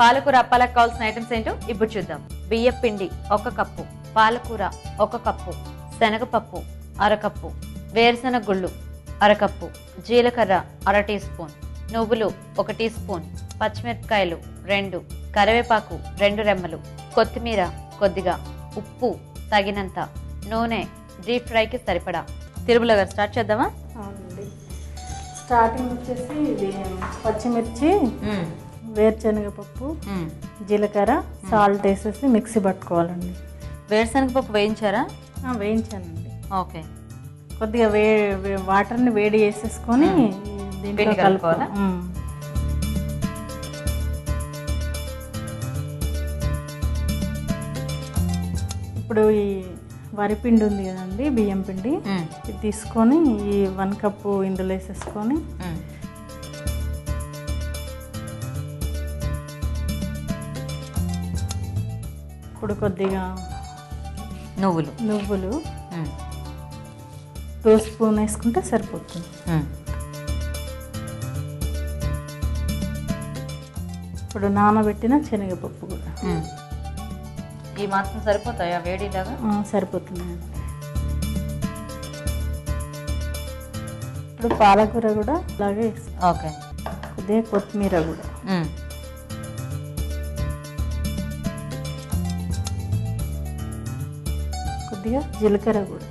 పాలకూర అప్పాలకు కావాల్సిన ఐటమ్స్ ఏంటో ఇప్పుడు చూద్దాం. బియ్యం పిండి ఒక కప్పు పాలకూర ఒక కప్పు శనగపప్పు అరకప్పు వేరుశనగ గుళ్ళు అరకప్పు జీలకర్ర అర టీ స్పూన్ నువ్వులు ఒక టీ స్పూన్ పచ్చిమిరపకాయలు రెండు కరివేపాకు రెండు రెమ్మలు కొత్తిమీర కొద్దిగా ఉప్పు తగినంత నూనె డీప్ ఫ్రైకి సరిపడా. తిరుమల గారు స్టార్ట్ చేద్దామా? స్టార్టింగ్ వచ్చేసి ఇది పచ్చిమిర్చి వేరుశనగపప్పు జీలకర్ర సాల్ట్ వేసేసి మిక్సీ పట్టుకోవాలండి. వేరుశనగ పప్పు వేయించారా వేయించానండి. ఓకే. కొద్దిగా వే వాటర్ని వేడి చేసేసుకొని దీంట్లో కలుపుకోవాలా? ఇప్పుడు ఈ వరి పిండి ఉంది కదండి బియ్యం పిండి. ఇది తీసుకొని ఈ వన్ కప్పు ఇందులో వేసేసుకొని ఇప్పుడు కొద్దిగా నువ్వులు. నువ్వులు. టూ స్పూన్ వేసుకుంటే సరిపోతుంది. ఇప్పుడు నానబెట్టిన శనగపప్పు కూడా. ఈ మాత్రం సరిపోతాయా వేడిలాగా? ఆ, సరిపోతుందండి ఇప్పుడు పాలకూర కూడా అలాగే ఓకే. కొద్దిగా కొత్తిమీర కూడా. కొద్దిగా జీలకర్ర కూడా.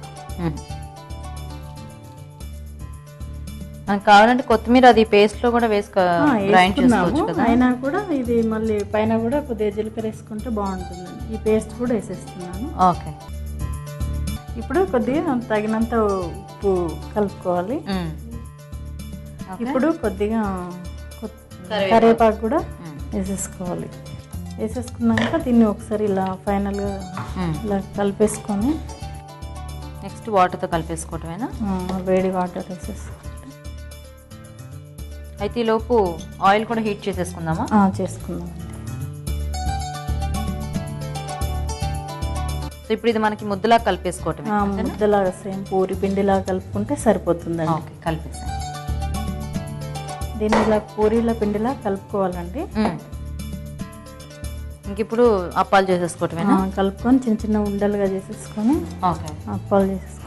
మనకు కావాలంటే కొత్తిమీర అది పేస్ట్లో కూడా వేసుకో ఆ, గ్రైండ్ వేసుకున్నాము. చేసుకోవచ్చు కదా. అయినా కూడా ఇది మళ్ళీ పైన కూడా కొద్దిగా జీలకర్ర వేసుకుంటే బాగుంటుందండి. ఈ పేస్ట్ కూడా వేసేస్తున్నాను. ఓకే. ఇప్పుడు కొద్దిగా తగినంత ఉప్పు కలుపుకోవాలి. ఇప్పుడు కొద్దిగా కరివేపాకు. కూడా వేసేసుకోవాలి. వేసేసుకున్నాక దీన్ని ఒకసారి ఇలా ఫైనల్గా ఇలా కలిపేసుకొని నెక్స్ట్ వాటర్తో కలిపేసుకోవటమేనా? వేడి వాటర్ వేసేసుకుంటే అయితే ఈ లోపు ఆయిల్ కూడా హీట్ చేసేసుకుందామా? సో ఇప్పుడు ఇది మనకి ముద్దలా కలిపేసుకోవటమే ఆ, ముద్దలాగా సేమ్ పూరి పిండిలాగా కలుపుకుంటే సరిపోతుందండి. ఓకే కలిపేసాను దీన్ని ఇలా పూరీల పిండిలా కలుపుకోవాలండి. ఇంక ఇప్పుడు అప్పాలు చేసేసుకోవటమేనా? కలుపుకొని చిన్న చిన్న ఉండలుగా చేసేసుకొని ఓకే. అప్పాలు చేసేసుకోవాలి.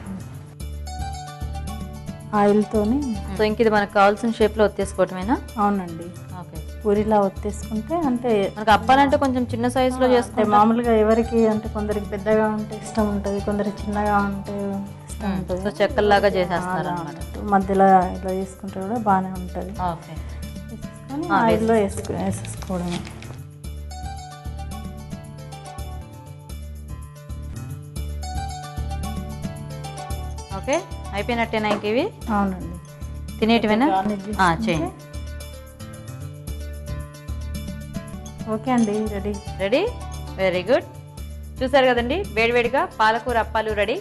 ఆయిల్తోని. సో ఇంక ఇది మనకు కావాల్సిన షేప్లో ఒత్తేసుకోవటమేనా? అవునండి. ఓకే. పూరిలా ఒత్తేసుకుంటే అంటే మనకు అప్పాలంటే కొంచెం చిన్న సైజ్లో అంటే చేసుకుంటే మామూలుగా ఎవరికి అంటే కొందరికి పెద్దగా ఉంటే ఇష్టం ఉంటుంది కొందరికి చిన్నగా ఉంటే ఇష్టం ఉంటుంది. సో చెక్కల్లాగా చేసేస్తారు. మధ్యలో ఇలా చేసుకుంటే కూడా బాగానే ఉంటుంది. ఓకే. ఆయిల్లో వేసుకో వేసేసుకోవడమే. ఓకే? అయిపోయినట్టేనా ఇంక ఇవి? అవునండి. తినేటివేనా? చేయండి. ఓకే. అండి రెడీ. రెడీ? Very good. చూసారు కదండి వేడివేడిగా పాలకూర అప్పాలు రెడీ.